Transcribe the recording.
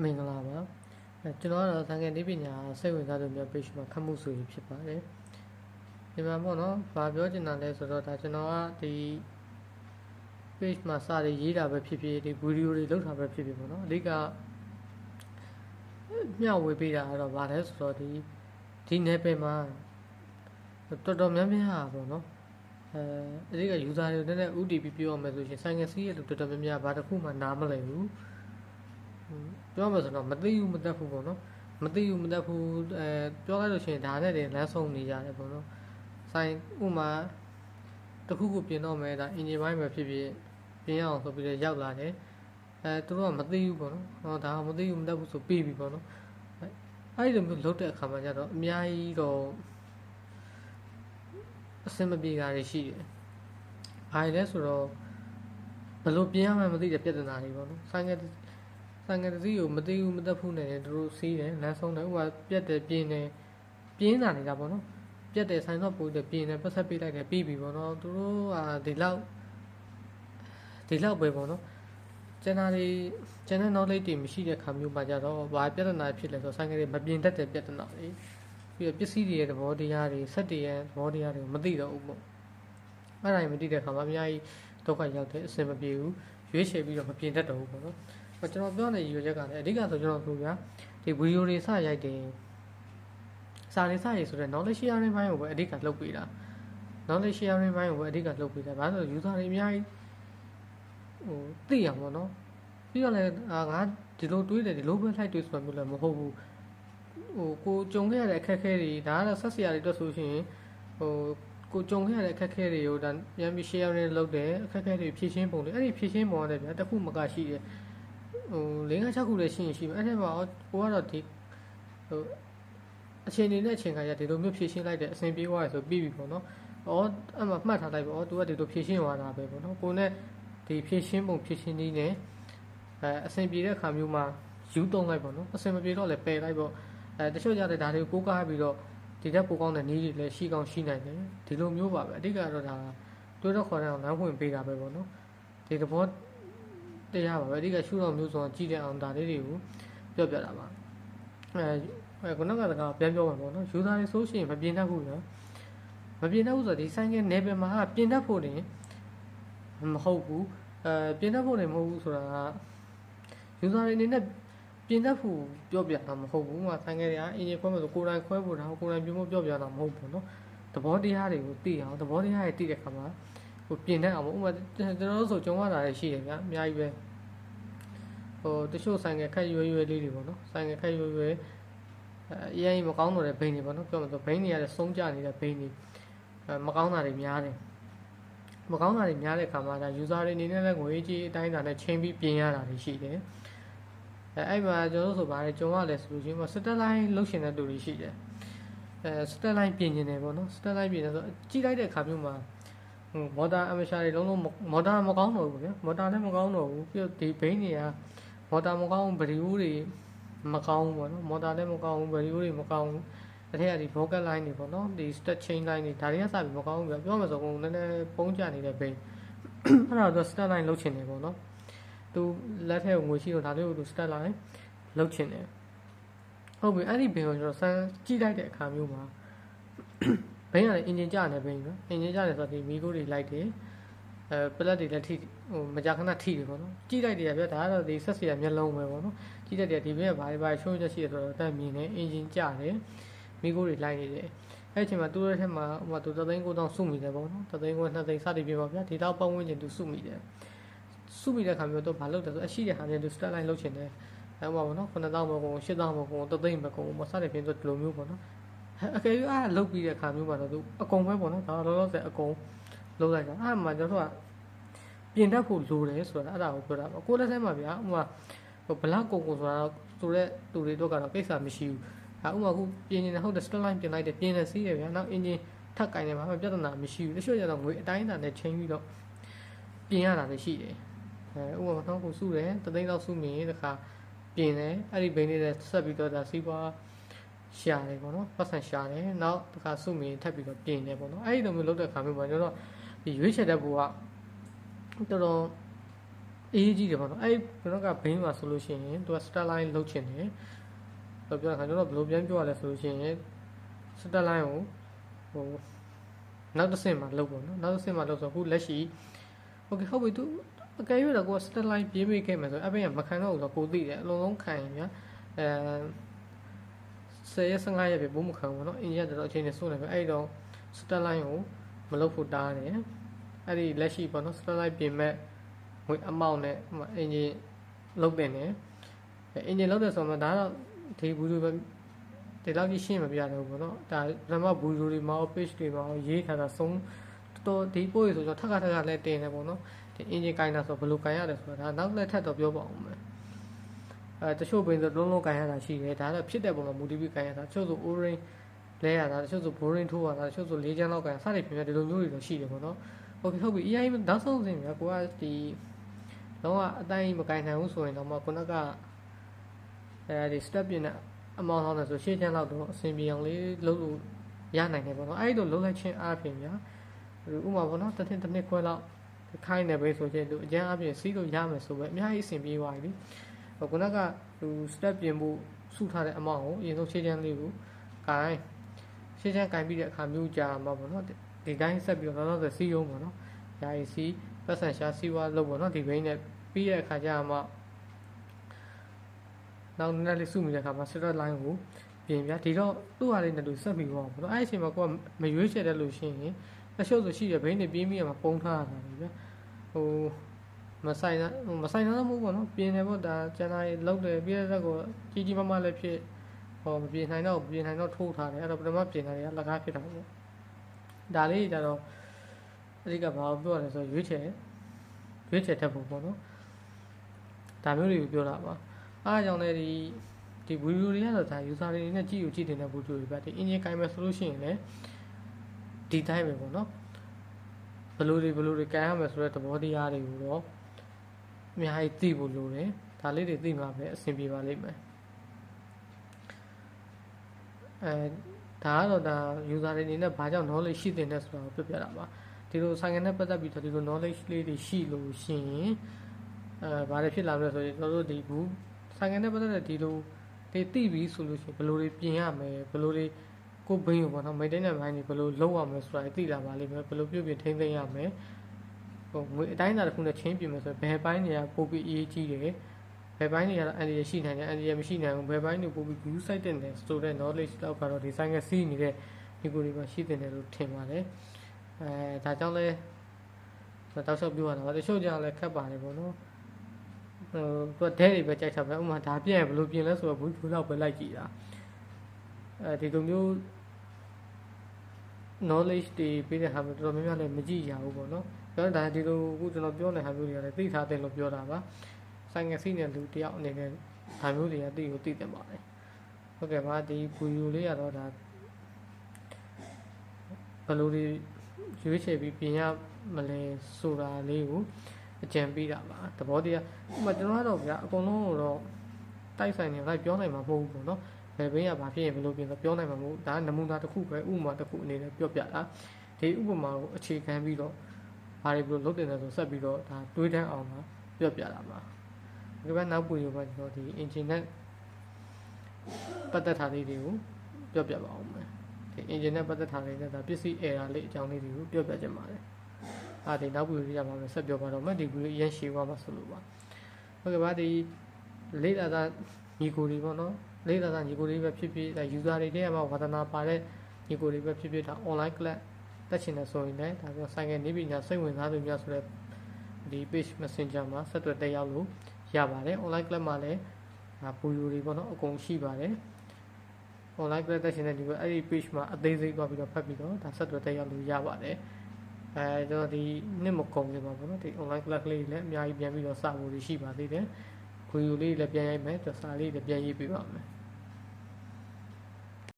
မင်္ဂလာပါအဲကျွန်တော်ကတော့သံဃာတိပညာစိတ်ဝင်စားသူများ page မှာခတ်မှုဆိုပြီးဖြစ်ပါတယ်ဒီမှာပေါ့နော်ဘာပြောချင်တာလဲဆိုတော့ဒါကျွန်တော်ကဒီ page မှာစာတွေရေးတာပဲဖြစ်ဖြစ်ဒီဗီဒီယိုတွေလုပ်တာပဲဖြစ်ဖြစ်ပေါ့နော်အဓိကမျှဝေပေးတာကတော့ဗာလဲဆိုတော့ဒီဒီနယ်ပယ်မှာတော်တော်များများပေါ့နော်အဲအဓိက user တွေနည်းနည်း UTP ပြောရမယ်ဆိုရင်ဆိုင်ငယ်စီးရဲ့လူတော်တော်များများဘာတစ်ခုမှနားမလည်ဘူး ပြောမှဆိုတော့မသိဘူးမတတ်ဘူးပေါ့နော်မသိဘူးမတတ်ဘူးအဲပြောလိုက်လို့ရှိရင်ဒါနဲ့တည်းလမ်းဆုံးနေကြတယ်ပေါ့နော်ဆိုင်ဥမာတစ်ခုခုပြင်တော့မယ်ဒါအင်ဂျင်ပိုင်းပဲဖြစ်ဖြစ်ပြင်ရအောင်ဆိုပြီးတော့ရောက်လာတယ်အဲသူတို့ကမသိဘူးပေါ့နော်ဟောဒါကမသိဘူးမတတ်ဘူးဆိုပြီးပြီပေါ့နော်အဲ့ဒီလိုမျိုးလုပ်တဲ့အခါမှာကျတော့အများကြီးတော့အဆင်မပြေတာတွေရှိတယ်ဘာလဲဆိုတော့ဘယ်လိုပြင်ရမှန်းမသိတဲ့ပြဿနာတွေပေါ့နော်ဆိုင်က ဆိုင်ငယ်တစ်စီးကိုမသိဘူးမတတ်ဘူးနဲ့သူတို့စီးတယ်လမ်းဆုံးတယ်ဥပမာပြက်တယ်ပြင်းတယ်ပြင်းတာနေတာပေါ့နော်ပြက်တယ်ဆိုင်တော့ပို့တယ်ပြင်းတယ်ပတ်ဆက်ပေးလိုက်တယ်ပြီးပြီပေါ့နော်သူတို့ကဒီလောက်ဒီလောက်ပဲပေါ့နော်ကျန်တာတွေကျန်တဲ့ knowledge တွေမရှိတဲ့ခါမျိုးမှာကြတော့ဘာပြဿနာဖြစ်လဲဆိုဆိုင်ငယ်တွေမပြင်းတတ်တဲ့ပြဿနာတွေပြီးတော့ပစ္စည်းတွေရဲ့သဘောတရားတွေစက်တွေရဲ့သဘောတရားတွေကိုမသိတော့ဘူးပေါ့အဲ့ဒါတွေမသိတဲ့ခါမှာအများကြီးဒုက္ခရောက်တယ်အဆင်မပြေဘူးရွေးချယ်ပြီးတော့မပြင်းတတ်တော့ဘူးပေါ့နော်ဟို ကျွန်တော်ပြောတဲ့ရည်ရွယ်ချက်ကလည်းအဓိကဆိုကျွန်တော်ပြောပြဒီဗီဒီယိုတွေစရိုက်တယ်စာတွေစရိုက်ဆိုတော့ knowledge sharing ဘိုင်းကိုပဲအဓိကလုပ်ပေးတာ knowledge sharing ဘိုင်းကိုပဲအဓိကလုပ်ပေးတာဘာလို့လဲဆို user တွေအများကြီးဟိုသိရမှာနော်ပြီးတော့လည်းအာငါဒီလိုတွေးတယ်ဒီလိုပဲ like တွေးဆိုမျိုးလည်းမဟုတ်ဘူးဟိုကိုကြုံခဲ့ရတဲ့အခက်အခဲတွေဒါကတော့ဆက်စရာတွေအတွက်ဆိုရှင်ဟိုကိုကြုံခဲ့ရတဲ့အခက်အခဲတွေကိုဒါပြန်ပြီး sharing လုပ်တယ်အခက်အခဲတွေဖြည့်ရှင်းပုံတွေအဲ့ဒီဖြည့်ရှင်းပုံရတယ်ဗျာတစ်ခုမကရှိတယ် ဟို၄၅6ခုလည်းရှိရင်ရှိမယ်အဲ့ထဲမှာကိုကတော့ဒီဟိုအချိန်နေနဲ့အချိန်ခါကျဒီလိုမျိုးဖြည့်ရှင်းလိုက်တဲ့အဆင်ပြေသွားရဆိုပြီးပြီပေါ့နော်။အော်အဲ့မှာမှတ်ထားလိုက်ပေါ့။သူကဒီလိုဖြည့်ရှင်းသွားတာပဲပေါ့နော်။ကိုနဲ့ဒီဖြည့်ရှင်းပုံဖြည့်ရှင်းနည်းနဲ့အဲအဆင်ပြေတဲ့ခါမျိုးမှာယူသုံးလိုက်ပေါ့နော်။အဆင်မပြေတော့လည်းပယ်လိုက်ပေါ့။အဲတချို့ကြတဲ့ဒါတွေကိုကိုးကားပြီးတော့ဒီတက်ပိုကောင်းတဲ့နည်းတွေလည်းရှိကောင်းရှိနိုင်တယ်။ဒီလိုမျိုးပါပဲ။အဓိကတော့ဒါတွေးတော့ခေါ်တဲ့အောင်လမ်းဖွင့်ပေးတာပဲပေါ့နော်။ဒီသဘော တရားပါပဲအဓိကရှုတော့မျိုးစုံကြည့်တဲ့အောင်ဒါလေးတွေကိုပြောပြတာပါအဲခုနကတကပြန်ပြောမှာပေါ့နော်ယူဇာတွေဆိုရှင်မပြင်တတ်ဘူးနော်မပြင်တတ်ဘူးဆိုတော့ဒီဆိုင်ကနယ်ပယ်မှာပြင်တတ်ဖို့နေမဟုတ်ဘူးအဲပြင်တတ်ဖို့နေမဟုတ်ဘူးဆိုတာကယူဇာတွေအနေနဲ့ပြင်တတ်ဖို့ပြောပြတာမဟုတ်ဘူးမှာဆိုင်ကတွေကအင်ဂျင်ခွဲမှာဆိုကိုယ်တိုင်ခွဲဖို့ဒါကိုယ်တိုင်ပြင်ဖို့ပြောပြတာမဟုတ်ဘူးနော်သဘောတရားတွေကိုသိအောင်သဘောတရားတွေသိတဲ့အခါမှာဟို ပြင်တတ်အောင်ဥပမာကျွန်တော်တို့ဆိုကြုံရတာလည်းရှိတယ်ဗျာအများကြီးပဲဟိုတချို့ဆိုင်ကခက်ရွယ်ရွယ်လေးတွေပေါ့နော်ဆိုင်ကခက်ရွယ်ရွယ်အဲအရင်မကောင်းတော့တဲ့ဘိန်းတွေပေါ့နော်ပြောမှဆိုဘိန်းတွေကလည်းဆုံးကြနေတဲ့ဘိန်းတွေအဲမကောင်းတာတွေများတယ်မကောင်းတာတွေများတဲ့ခါမှာဒါ user တွေအနေနဲ့လည်းငွေကြီးအတိုင်းအတာနဲ့ချိန်ပြီးပြင်ရတာတွေရှိတယ်အဲအဲ့မှာကျွန်တော်တို့ဆိုပါတယ်ကြုံရလဲဆိုလို့ချင်းမစတက်လိုင်းလုတ်ရှင်တဲ့လူတွေရှိတယ်အဲစတက်လိုင်းပြင်နေတယ်ပေါ့နော်စတက်လိုင်းပြင်နေဆိုကြည့်လိုက်တဲ့ခါမျိုးမှာ ဟိုမော်တာအမရှာတွေလုံးလုံးမော်တာမကောင်းတော့ဘူးဗျာမော်တာလည်းမကောင်းတော့ဘူးပြီးတော့ဒီဘိန်းတွေကမော်တာမကောင်းဗရီဦးတွေမကောင်းဘူးပေါ့နော်မော်တာလည်းမကောင်းဘူးဗရီဦးတွေမကောင်းဘူးအထက်ကဒီ vocal line တွေပေါ့နော်ဒီ step chain line တွေဒါတွေကစပြီးမကောင်းဘူးဗျာပြောမှဆိုကုန်နည်းနည်းပုံးကြနေတဲ့ဘိန်းအဲ့ဒါတော့ step line လုတ်ချင်တယ်ပေါ့နော်သူလက်ထက်ငွေရှိတော့ဒါလေးကိုသူ step line လုတ်ချင်တယ်ဟုတ်ပြီအဲ့ဒီဘိန်းကိုကျွန်တော်စမ်းကြည့်လိုက်တဲ့အခါမျိုးမှာ ဘိန်းကလည်းအင်ဂျင်ကျနေဘိန်းနော်အင်ဂျင်ကျနေဆိုတော့ဒီမီကိုတွေလိုက်တယ်အဲပလက်တွေလည်းထိဟိုမကြာခဏထိတယ်ပေါ့နော်ကြည့်လိုက်တယ်ဗျာဒါကတော့ဒီဆက်စီရမျက်လုံးပဲပေါ့နော်ကြည့်လိုက်တယ်ဒီဘက်ကဘာတွေဘာတွေရှုံးချက်ရှိတယ်ဆိုတော့တက်မြင်နေအင်ဂျင်ကျတယ်မီကိုတွေလိုက်နေတယ်အဲ့အချိန်မှာသူ့ရဲ့ထက်မှာဟိုမှာသူသသိန်းကိုတောင်စုမိတယ်ပေါ့နော်သသိန်းကိုနှစ်သိန်းစသည်ပြပါဗျာဒီတော့ပတ်ဝန်းကျင်သူစုမိတယ်စုမိတဲ့ခါမျိုးတော့ဘာလုပ်တယ်ဆိုအရှိတဲ့ဟာနဲ့သူ start line လုပ်ချင်တယ်အဲ့မှာပေါ့နော်9000မကုန်8000မကုန်သသိန်းမကုန်မစတဲ့ပြင်ဆိုဒီလိုမျိုးပေါ့နော် အကယ်၍အားလုတ်ပြီးတဲ့ခါမျိုးမှာတော့သူအကုန်ပဲပေါ့နော်ဒါတော့လောလောဆယ်အကုန်လုံးလိုက်တာအဲ့မှာကျွန်တော်တို့ကပြင်တတ်ဖို့လိုတယ်ဆိုတာအဲ့ဒါကိုပြောတာပေါ့ကိုယ်လက်ထဲမှာဗျာဥမာဟိုဘလောက်ကုန်ကုန်ဆိုတာဆိုတော့သူတွေတော့ကတော့ကိစ္စမရှိဘူးအဲဥမာခုပြင်နေတဲ့ဟုတ်တယ် step line ပြင်လိုက်တယ်ပြင်နေစီးတယ်ဗျာနောက် engine ထပ်ကင်နေမှာပြဿနာမရှိဘူးတချို့ကျတော့ငွေအတိုင်းအတာနဲ့ချိန်ပြီးတော့ပြင်ရတာလည်းရှိတယ်အဲဥမာတော့ကိုစုတယ်တသိန်းတော့စုမြင်တခါပြင်တယ်အဲ့ဒီဘိန်းလေးနဲ့ဆက်ပြီးတော့ဒါစီးပွား ရှာတယ်ပေါ့နော်ပတ်စံရှာတယ်နောက်တစ်ခါစုမင်းထပ်ပြီးတော့ပြင်တယ်ပေါ့နော်အဲ့ဒီလိုမျိုးလုပ်တဲ့ခါမျိုးမှာကျွန်တော်ဒီရွေးချယ်တဲ့ဘူကတော်တော်အေးကြီးတယ်ပေါ့နော်အဲ့ကျွန်တော်ကဘိန်းမှာဆိုလို့ရှိရင်သူက stat line လုတ်ချင်တယ်ဆိုပြောတာကျွန်တော်ဘယ်လိုပြန်ပြောရလဲဆိုလို့ရှိရင် stat line ကိုဟိုနောက်တစ်ဆင့်မှာလုတ်ပေါ့နော်နောက်တစ်ဆင့်မှာလုတ်ဆိုအခုလက်ရှိ okay ဟုတ်ပြီသူအကယ်၍တော့ကို stat line ပြေးမိခဲ့မယ်ဆိုအဲ့ဘက်ကမခံတော့ဘူးဆိုကိုသိတယ်အလုံးလုံးခံရင်ဗျာအဲ 10ရက်15ရက်ပဲဘုံမခံဘူးပေါ့နော်အင်ဂျင်ကတော့အချိန်နဲ့စိုးနေပဲအဲ့တော့ stat line ကိုမလုတ်ဖို့တားတယ်အဲ့ဒီလက်ရှိပေါ့နော် stat line ပြင်မဲ့ငွေအမောက်နဲ့အင်ဂျင်လုတ်တယ်နဲ့အင်ဂျင်လုတ်တယ်ဆိုတော့ဒါတော့ဒီဘူးတွေပဲဒီလောက်ကြီးရှင်းမပြရတော့ဘူးပေါ့နော်ဒါပထမဘူးတွေမှာ page တွေမှာရေးထားတာဆုံးတော်ဒီပို့ရဆိုတော့ထပ်ခါထပ်ခါလည်းတင်တယ်ပေါ့နော်ဒီအင်ဂျင်ကိုင်းတာဆိုဘယ်လိုကိုင်းရတယ်ဆိုတာဒါနောက်လက်ထပ်တော့ပြောပါအောင်မယ် အဲတချို့ဘိန်းဆိုလုံးလုံးကန်ရတာရှိတယ်ဒါတော့ဖြစ်တဲ့ပုံမှာမူတည်ပြီးကန်ရတာတချို့ဆို orange လဲရတာတချို့ဆို boring ထိုးရတာတချို့ဆို၄ချမ်းလောက်ကန်စသည်ဖြင့်ဒီလိုမျိုးတွေတော့ရှိတယ်ပေါ့နော်ဟုတ်ပြီဟုတ်ပြီ AI နောက်ဆုံးစင်မြန်ကိုကဒီလုံးဝအတိုင်းမကန်နိုင်ဘူးဆိုရင်တော့မှခုနကအဲဒီ step ပြင်တဲ့အမောင်းလောက်နဲ့ဆိုရှင်းချမ်းလောက်တော့အဆင်ပြေအောင်လေးလုပ်လို့ရနိုင်တယ်ပေါ့နော်အဲ့ဒီလိုလုံးလိုက်ချင်းအားဖြင့်ညာဥပမာပေါ့နော်တစ်နှစ်တစ်နှစ်ခွဲလောက်ခိုင်းနေပဲဆိုရင်သူအကျန်းအပြင်စီးလို့ရမယ်ဆိုပဲအများကြီးအဆင်ပြေသွားပြီ ခုနကသူ step ပြင်ဖို့စုထားတဲ့အမောင်းကိုအရင်ဆုံးရှေ့ချမ်းလေးကိုကိုင်းရှေ့ချမ်းကိုင်းပြီးတဲ့အခါမျိုးကြာမှာပေါ့နော်ဒီတိုင်းဆက်ပြီးတော့တော့ဆိုစီးရုံးပေါ့နော်ယာယီစီးပတ်စံရှာစီးဝါလုပ်ပေါ့နော်ဒီဘိန်းနဲ့ပြီးတဲ့အခါကျမှနောက်နည်းနည်းလေးစုမိတဲ့အခါမှာ straight line ကိုပြင်ပြဒီတော့သူ့ဟာလေးနဲ့သူဆက်ပြီးတော့ပေါ့နော်အဲ့ဒီအချိန်မှာကိုကမရွေးချယ်တဲ့လို့ရှိရင်အရှုပ်ဆိုရှိတယ်ဘိန်းနဲ့ပြင်းပြီးရမှာပုံထားရတာလေဗျဟို မဆိုင်တာဟိုမဆိုင်တာမဟုတ်ပေါ့နော်ပြင်တယ်ပေါ့ဒါကျန်တာလောက်တယ်ပြီးတဲ့ရက်ကိုကြီးကြီးမားမားလည်းဖြစ်ဟောမပြင်နိုင်တော့ပြင်နိုင်တော့ထိုးထားတယ်အဲ့တော့ပထမပြင်တာတွေကလက်ကားဖြစ်တာပေါ့ဒါလေးကြတော့အဓိကဘာကိုပြောရလဲဆိုရွေးချယ်ရွေးချယ်တတ်ဖို့ပေါ့နော်ဒါမျိုးတွေကိုပြောတာပါအားကြောင့်လည်းဒီဒီဗီဒီယိုတွေကတော့ဒါ user တွေနဲ့ကြည့်ယူကြည့်တင်တဲ့ဗီဒီယိုတွေပဲဒီ engine ကင်မယ်ဆိုလို့ရှိရင်လည်းဒီတိုင်းပဲပေါ့နော်ဘယ်လိုတွေဘယ်လိုတွေကင်ရမယ်ဆိုတဲ့သဘောတရားတွေကိုတော့ အများကြီးသိဖို့လိုတယ်ဒါလေးတွေသိမှပဲအဆင်ပြေပါလိမ့်မယ်အဲဒါကတော့ဒါ user တွေအနေနဲ့ဘာကြောင့် knowledge ရှိတင်တဲ့ဆိုတာကိုပြပြတာပါဒီလိုဆိုင်ငယ်နဲ့ပတ်သက်ပြီးတော့ဒီလို knowledge လေးတွေရှိလို့ရှိရင်အဲဘာတွေဖြစ်လာမလဲဆိုရင်ကျွန်တော်တို့ဒီဘူးဆိုင်ငယ်နဲ့ပတ်သက်တဲ့ဒီလိုတွေသိပြီဆိုလို့ရှိရင်ဘယ်လိုတွေပြင်ရမယ်ဘယ်လိုတွေကိုဘိန်းကိုပေါ့နော် maintenance ဘိုင်းတွေဘယ်လိုလုပ်ရမလဲဆိုတာသိလာပါလိမ့်မယ်ဘယ်လိုပြုပြင်ထိန်းသိမ်းရမယ် ဟိုငွေအတိုင်းအတာတစ်ခုနဲ့ချင်းပြင်မယ်ဆိုရင်ဘယ်ဘိုင်းတွေကပိုပြီးအရေးကြီးတယ်ဘယ်ဘိုင်းတွေကတော့အန်ဒီရရှိနိုင်တယ်အန်ဒီရမရှိနိုင်ဘူးဘယ်ဘိုင်းတွေပိုပြီး view site တဲ့တယ်ဆိုတဲ့ knowledge တော့ကတော့ဒီဆိုင်ငယ်စီးနေတဲ့ဒီကိုတွေမှာရှိတင်တယ်လို့ထင်ပါတယ်အဲဒါကြောင့်လဲတောက်လျှောက်ပြောရတာပါတချို့ကြောင့်လည်းခက်ပါတယ်ပေါ့နော်ဟိုသူကဒဲတွေပဲကြိုက်တာပဲဥမာဒါပြင်ဘယ်လိုပြင်လဲဆိုတော့ဘူးဘူးတော့ပဲလိုက်ကြည့်တာအဲဒီလိုမျိုး knowledge တွေပေးတဲ့ဟာမျိုးတော်တော်များများလည်းမကြည့်ရဘူးပေါ့နော် ကျွန်တော်ဒါဒီလိုအခုကျွန်တော်ပြောတဲ့ဟာမျိုးတွေကလည်းသိထားတယ်လို့ပြောတာပါဆိုင်ငယ်စီးနေလူတယောက်အနေနဲ့ဟာမျိုးတွေကသိကိုသိတယ်ပါတယ်ဟုတ်ကဲ့ပါဒီဗီဒီယိုလေးကတော့ဒါဘယ်လိုတွေရွေးချယ်ပြီးပြင်ရမလဲဆိုတာလေးကိုအကြံပေးတာပါသဘောတရားဥပမာကျွန်တော်ကတော့ဗျာအကုန်လုံးတော့တိုက်ဆိုင်နေလိုက်ပြောနိုင်မှာမဟုတ်ဘူးပေါ့နော်ဘယ်ဘင်းကဘာဖြစ်ရင်ဘယ်လိုပြင်ဆိုပြောနိုင်မှာမဟုတ်ဒါနမူနာတစ်ခုပဲဥပမာတစ်ခုအနေနဲ့ပြောပြတာဒီဥပမာကိုအခြေခံပြီးတော့ ဘာတွေဘယ်လိုလုပ်တင်တယ်ဆိုဆက်ပြီးတော့ဒါတွေးတန်းအောင်ပါပြောပြတာပါဒီဘက်နောက်ပူရောပါကျွန်တော်ဒီ engine နဲ့ပတ်သက်တာလေးတွေကိုပြောပြပါအောင်မယ်ဒီ engine နဲ့ပတ်သက်တာလေးနဲ့ဒါပစ္စည်း error လေးအကြောင်းလေးတွေကိုပြောပြချင်ပါတယ်အားဒီနောက်ပူရရမှာပဲဆက်ပြောပါတော့မယ်ဒီကူရရရှိသွားမှာဆိုလို့ပါဟုတ်ကဲ့ပါဒီလေးလာတာညီကိုတွေပေါ့နော်လေးလာတာညီကိုတွေပဲဖြစ်ဖြစ်ဒါ user တွေတည်းကမှဝါသနာပါတဲ့ညီကိုတွေပဲဖြစ်ဖြစ်ဒါ online class တက်ချင်တယ်ဆိုရင်လည်းဒါပြောဆိုင်ငယ်နေပညာစိတ်ဝင်စားသူများဆိုတဲ့ဒီ page messenger မှာဆက်သွယ်တက်ရောက်လို့ရပါတယ် online class မှာလည်းဒါပူယူတွေပေါ့နော်အကုန်ရှိပါတယ် online class တက်ချင်တဲ့ဒီအဲ့ဒီ page မှာအသေးစိတ်သွားပြီးတော့ဖတ်ပြီးတော့ဒါဆက်သွယ်တက်ရောက်လို့ရပါတယ်အဲကျွန်တော်ဒီနှစ်မကုန်ခင်ပါပေါ့နော်ဒီ online class လေးလည်းအများကြီးပြန်ပြီးတော့စဖို့ရှိပါသေးတယ်ခွေယူလေးလည်းပြန်ရိုက်မယ်ကျော်စာလေးလည်းပြန်ရေးပေးပါမယ်